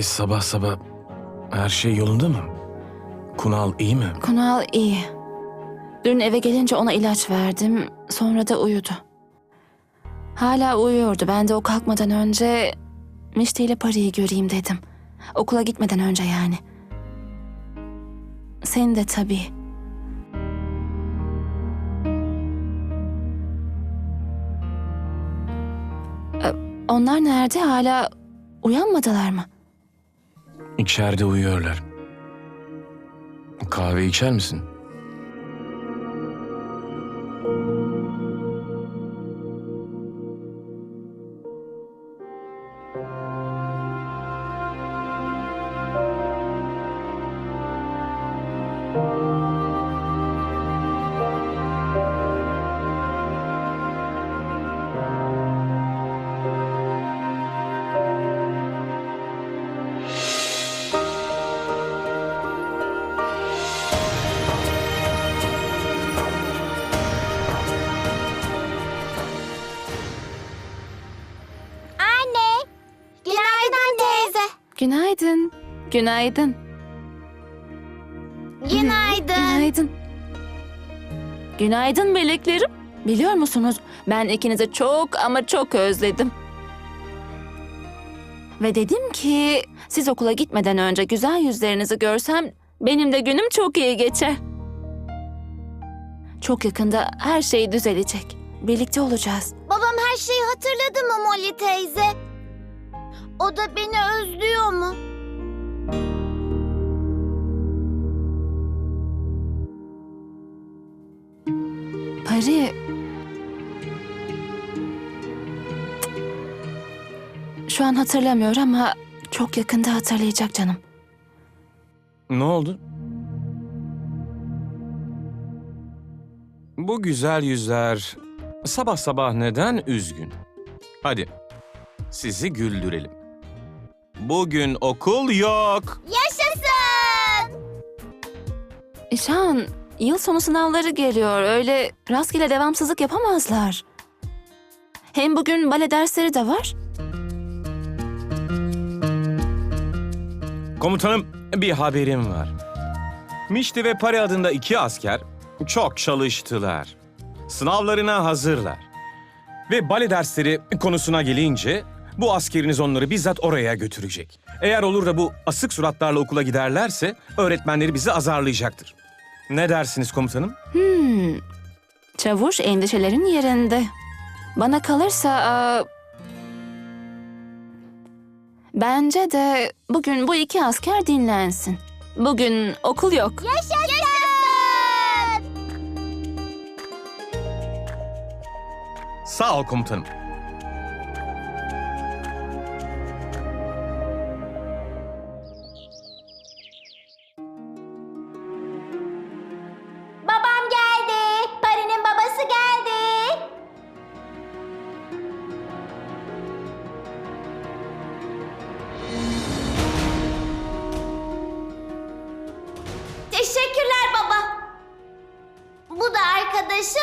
Böyle sabah sabah her şey yolunda mı? Kunal iyi mi? Kunal iyi. Dün eve gelince ona ilaç verdim. Sonra da uyudu. Hala uyuyordu. Ben de o kalkmadan önce Mişti ile Pari'yi göreyim dedim. Okula gitmeden önce yani. Seni de tabii. Ee, Onlar nerede? Hala uyanmadılar mı? İçeride uyuyorlar. Kahve içer misin? Günaydın. Günaydın. Günaydın. Günaydın. Günaydın meleklerim. Biliyor musunuz ben ikinizi çok ama çok özledim. Ve dedim ki siz okula gitmeden önce güzel yüzlerinizi görsem benim de günüm çok iyi geçer. Çok yakında her şey düzelecek. Birlikte olacağız. Babam her şeyi hatırladı mı Molly teyze? O da beni özlüyor mu? Pari... Şu an hatırlamıyor ama çok yakında hatırlayacak canım. Ne oldu? Bu güzel yüzler sabah sabah neden üzgün? Hadi sizi güldürelim. Bugün okul yok. Yaşasın! İşan, yıl sonu sınavları geliyor. Öyle rastgele devamsızlık yapamazlar. Hem bugün bale dersleri de var. Komutanım bir haberim var. Mişti ve Pari adında iki asker çok çalıştılar. Sınavlarına hazırlar. Ve bale dersleri konusuna gelince bu askeriniz onları bizzat oraya götürecek. Eğer olur da bu asık suratlarla okula giderlerse öğretmenleri bizi azarlayacaktır. Ne dersiniz komutanım? Hmm. Çavuş endişelerin yerinde. Bana kalırsa... aa, Bence de bugün bu iki asker dinlensin. Bugün okul yok. Yaşasın! Sağ ol komutanım. Da arkadaşım.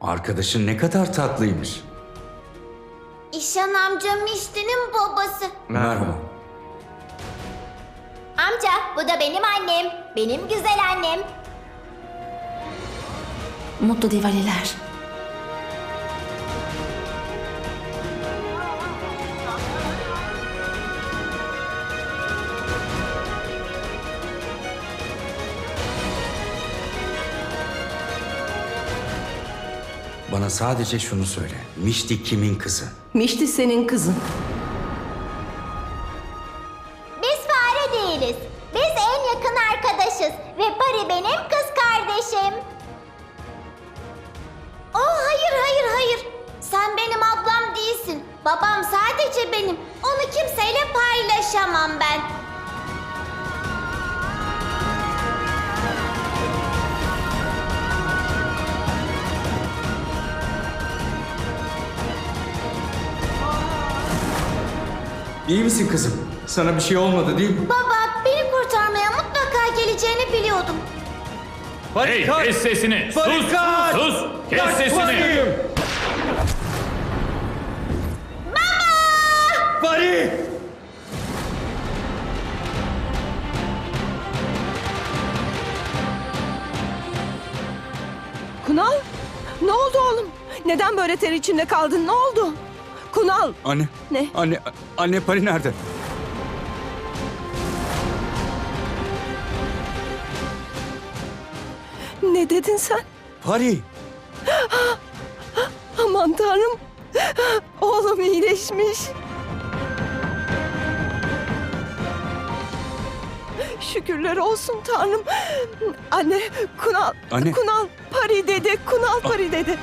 Arkadaşın ne kadar tatlıymış. İşan amca Mişti'nin babası. Merhaba. Amca bu da benim annem. Benim güzel annem. Mutlu Diwaliler. Bana sadece şunu söyle. Mişti kimin kızı? Mişti senin kızın. İyi misin kızım? Sana bir şey olmadı değil mi? Baba beni kurtarmaya mutlaka geleceğini biliyordum. Hey kes sesini. Sus. Sus. Kes sesini. Kunal? Ne oldu oğlum? Neden böyle ter içinde kaldın? Ne oldu? Kunal! Anne. Ne? Anne, anne Pari nerede? Ne dedin sen? Pari. Aman tanrım. Oğlum iyileşmiş. Şükürler olsun tanrım. Anne, Kunal, Anne. Kunal Pari dedi, Kunal Pari dedi.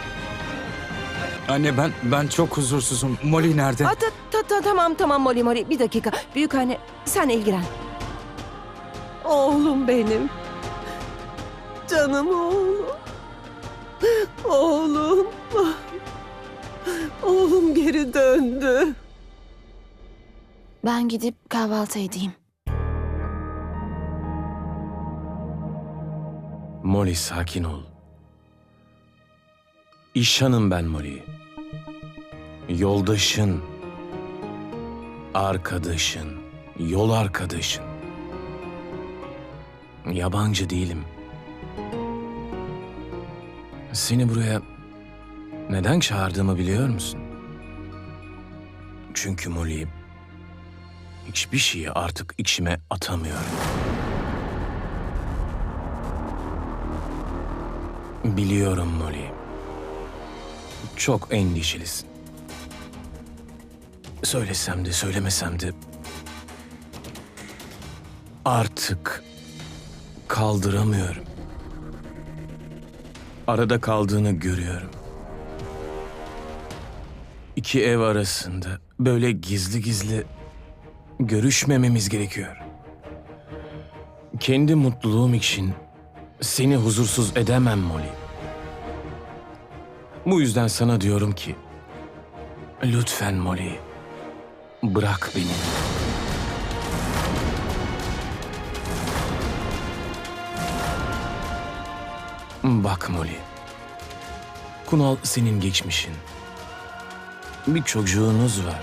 Anne ben ben çok huzursuzum. Molly nerede? Ha, ta, ta, ta, tamam tamam Molly Molly bir dakika. Büyük anne sen ilgilen. Oğlum benim. Canım oğlum. Oğlum. Oğlum geri döndü. Ben gidip kahvaltı edeyim. Molly sakin ol. İşhanım ben Molly. Yoldaşın, arkadaşın, yol arkadaşın. Yabancı değilim. Seni buraya neden çağırdığımı biliyor musun? Çünkü Molly hiçbir şeyi artık içime atamıyorum. Biliyorum Molly. Çok endişelisin. Söylesem de söylemesem de artık kaldıramıyorum. Arada kaldığını görüyorum. İki ev arasında böyle gizli gizli görüşmememiz gerekiyor. Kendi mutluluğum için seni huzursuz edemem Molly. Bu yüzden sana diyorum ki... Lütfen Molly. Bırak beni. Bak Molly. Kunal senin geçmişin. Bir çocuğunuz var.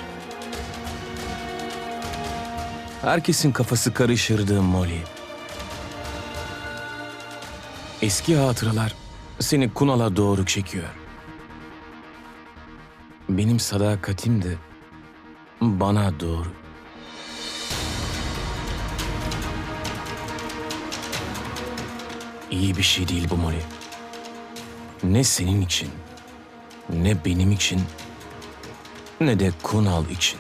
Herkesin kafası karışırdı Molly. Eski hatıralar seni Kunal'a doğru çekiyor. Benim sadakatim de bana doğru. İyi bir şey değil bu Molly. Ne senin için, ne benim için, ne de Kunal için.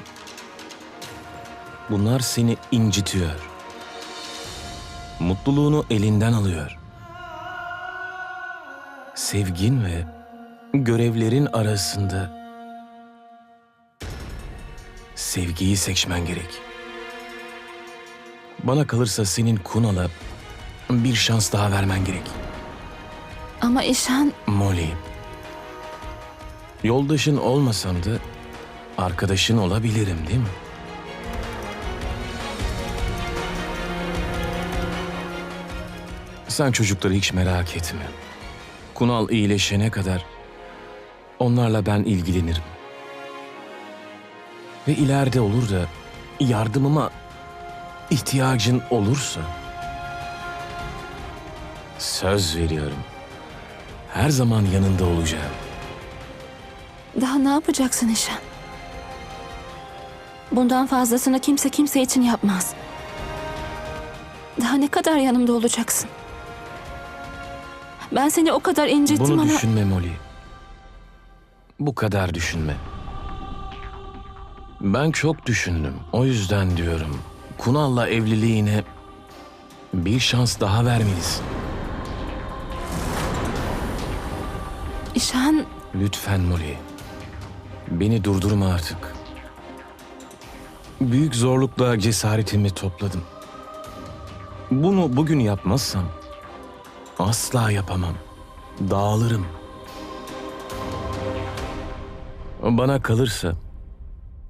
Bunlar seni incitiyor. Mutluluğunu elinden alıyor. Sevgin ve görevlerin arasında sevgiyi seçmen gerek. Bana kalırsa senin Kunal'a bir şans daha vermen gerek. Ama İşhan Molly. Yoldaşın olmasam da arkadaşın olabilirim değil mi? Sen çocukları hiç merak etme. Kunal iyileşene kadar onlarla ben ilgilenirim. Ve ileride olur da yardımıma ihtiyacın olursa söz veriyorum. Her zaman yanında olacağım. daha ne yapacaksın İşhan? Bundan fazlasını kimse kimse için yapmaz. Daha ne kadar yanımda olacaksın? Ben seni o kadar incittim Bunu ama... düşünme Molly. Bu kadar düşünme. Ben çok düşündüm. O yüzden diyorum. Kunal'la evliliğine bir şans daha vermelisin. İşhan Lütfen Molly. Beni durdurma artık. Büyük zorlukla cesaretimi topladım. Bunu bugün yapmazsam asla yapamam. Dağılırım. Bana kalırsa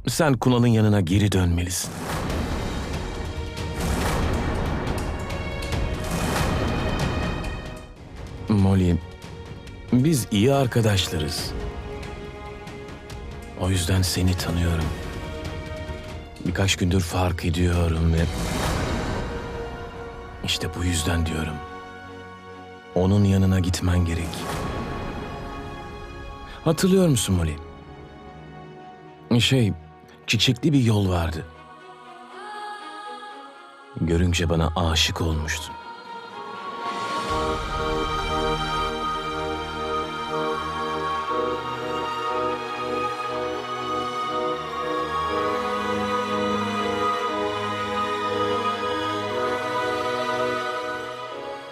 sen Kunal'ın yanına geri dönmelisin. Molly, biz iyi arkadaşlarız. O yüzden seni tanıyorum. Birkaç gündür fark ediyorum ve... İşte bu yüzden diyorum. Onun yanına gitmen gerek. Hatırlıyor musun Molly? Şey, çiçekli bir yol vardı. Görünce bana aşık olmuştun.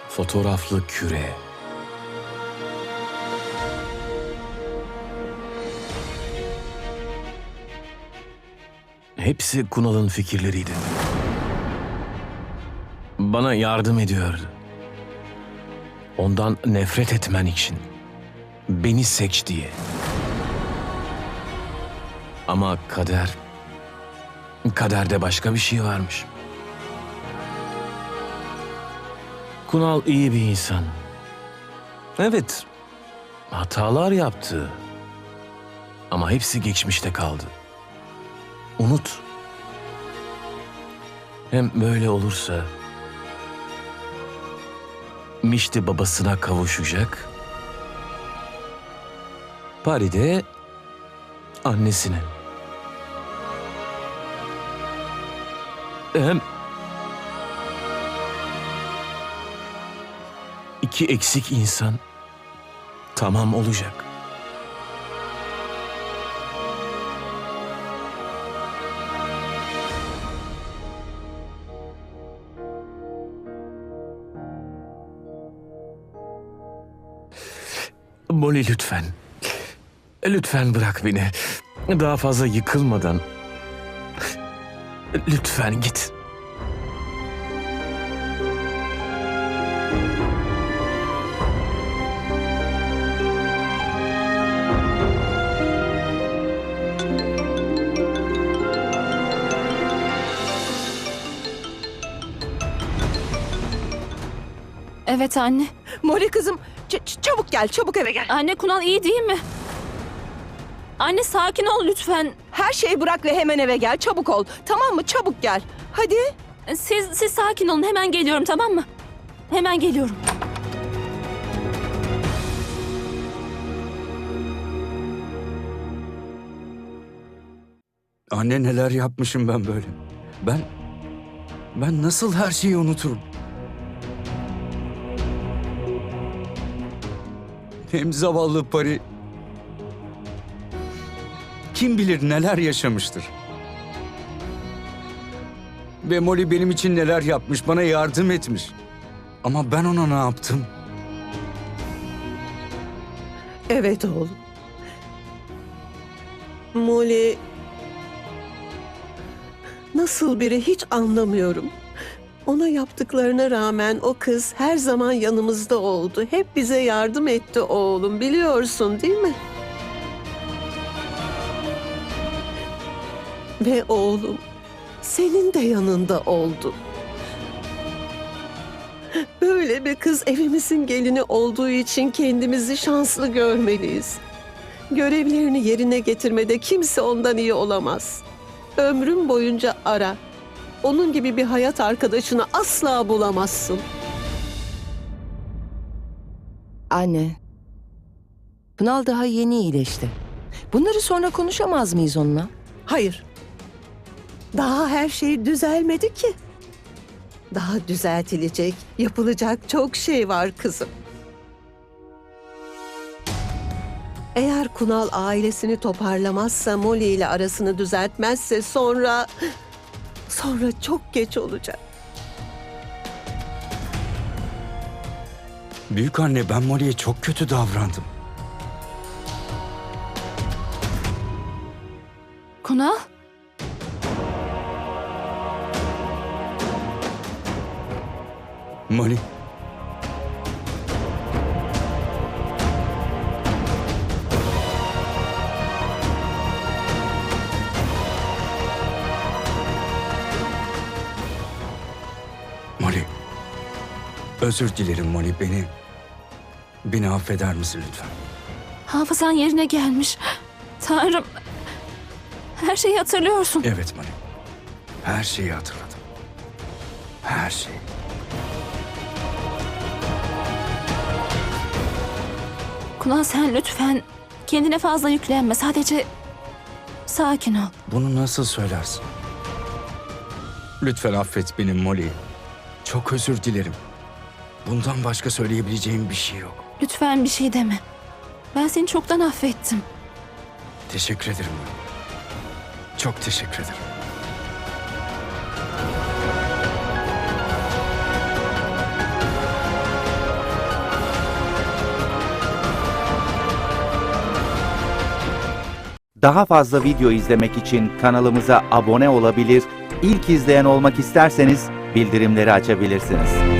Fotoğraflı küre. Hepsi Kunal'ın fikirleriydi. Bana yardım ediyordu. Ondan nefret etmen için. Beni seç diye. Ama kader... Kaderde başka bir şey varmış. Kunal iyi bir insan. Evet, hatalar yaptı. Ama hepsi geçmişte kaldı. Unut. Hem böyle olursa... Mişti babasına kavuşacak. Pari de annesine. Hem iki eksik insan tamam olacak. Molly lütfen. Lütfen bırak beni. Daha fazla yıkılmadan. Lütfen git. Evet anne. Molly kızım ç- çabuk gel çabuk eve gel. Anne Kunal iyi değil mi? Anne sakin ol lütfen. Her şeyi bırak ve hemen eve gel çabuk ol. Tamam mı çabuk gel. Hadi. Siz siz sakin olun hemen geliyorum tamam mı? Hemen geliyorum. Anne neler yapmışım ben böyle. Ben... Ben nasıl her şeyi unuturum? Hem zavallı Pari... Kim bilir neler yaşamıştır. Ve Molly benim için neler yapmış, bana yardım etmiş. Ama ben ona ne yaptım? Evet oğlum. Molly nasıl biri hiç anlamıyorum. Ona yaptıklarına rağmen o kız her zaman yanımızda oldu. Hep bize yardım etti oğlum. Biliyorsun değil mi? Ve oğlum senin de yanında oldu. Böyle bir kız evimizin gelini olduğu için kendimizi şanslı görmeliyiz. Görevlerini yerine getirmede kimse ondan iyi olamaz. Ömrün boyunca ara. Onun gibi bir hayat arkadaşını asla bulamazsın. Anne. Kunal daha yeni iyileşti. Bunları sonra konuşamaz mıyız onunla? Hayır. Daha her şey düzelmedi ki. Daha düzeltilecek, yapılacak çok şey var kızım. Eğer Kunal ailesini toparlamazsa, Molly ile arasını düzeltmezse sonra... Sonra çok geç olacak. Büyük anne ben Molly'ye çok kötü davrandım. Kunal? Molly. Özür dilerim Molly beni. Beni affeder misin lütfen? Hafızan yerine gelmiş. Tanrım. Her şeyi hatırlıyorsun. Evet Mani. Her şeyi hatırladım. Her şeyi. Kunal sen lütfen kendine fazla yüklenme. Sadece sakin ol. Bunu nasıl söylersin? Lütfen affet beni Molly. Çok özür dilerim. Bundan başka söyleyebileceğim bir şey yok. Lütfen bir şey deme. Ben seni çoktan affettim. Teşekkür ederim. Çok teşekkür ederim. Daha fazla video izlemek için kanalımıza abone olabilir, ilk izleyen olmak isterseniz bildirimleri açabilirsiniz.